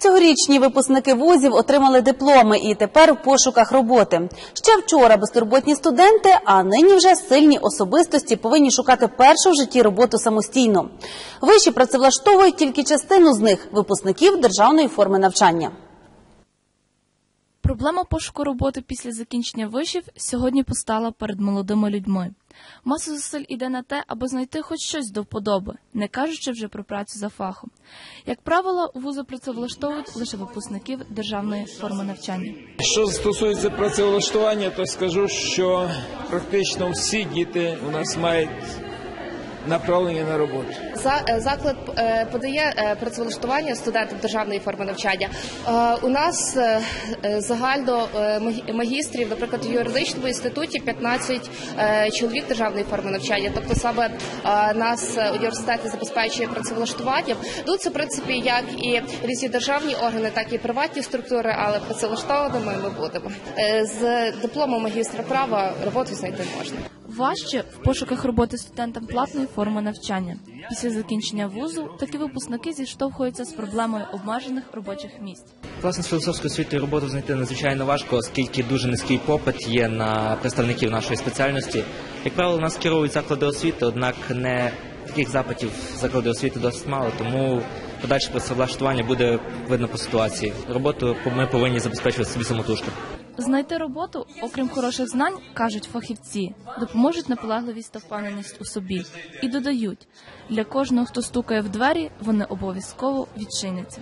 Цьогорічні випускники вузів отримали дипломи і тепер в пошуках роботи. Ще вчора безтурботні студенти, а нині вже сильні особистості повинні шукати першу в житті роботу самостійно. Виші працевлаштовують тільки частину з них випускників державної форми навчання. Проблема пошуку роботи після закінчення вишів сьогодні постала перед молодими людьми. Маса зусиль іде на те, аби знайти хоч щось до вподоби, не кажучи вже про працю за фахом. Як правило, вузи працевлаштовують лише випускників державної форми навчання. Що стосується працевлаштування, то скажу, що практично всі діти у нас мають направлення на роботу. За- е, Заклад е, подає е, працевлаштування студентам державної форми навчання. У нас загально магістрів, наприклад, в юридичному інституті 15 е, чоловік державної форми навчання. Тобто саме нас е, університет забезпечує працевлаштуванням. Тут це в принципі як і різні державні органи, так і приватні структури, але працевлаштованими ми будемо. З дипломом магістра права роботу знайти можна. Важче в пошуках роботи студентам платної форми навчання. Після закінчення вузу такі випускники зіштовхуються з проблемою обмежених робочих місць. Власне, з філософської освіти роботу знайти надзвичайно важко, оскільки дуже низький попит є на представників нашої спеціальності. Як правило, нас керують заклади освіти, однак не таких запитів заклади освіти досить мало, тому подальше працевлаштування буде видно по ситуації. Роботу ми повинні забезпечувати собі самотужки. Знайти роботу, окрім хороших знань, кажуть фахівці, допоможуть наполегливість та впевненість у собі. І додають, для кожного, хто стукає в двері, вони обов'язково відчиняться.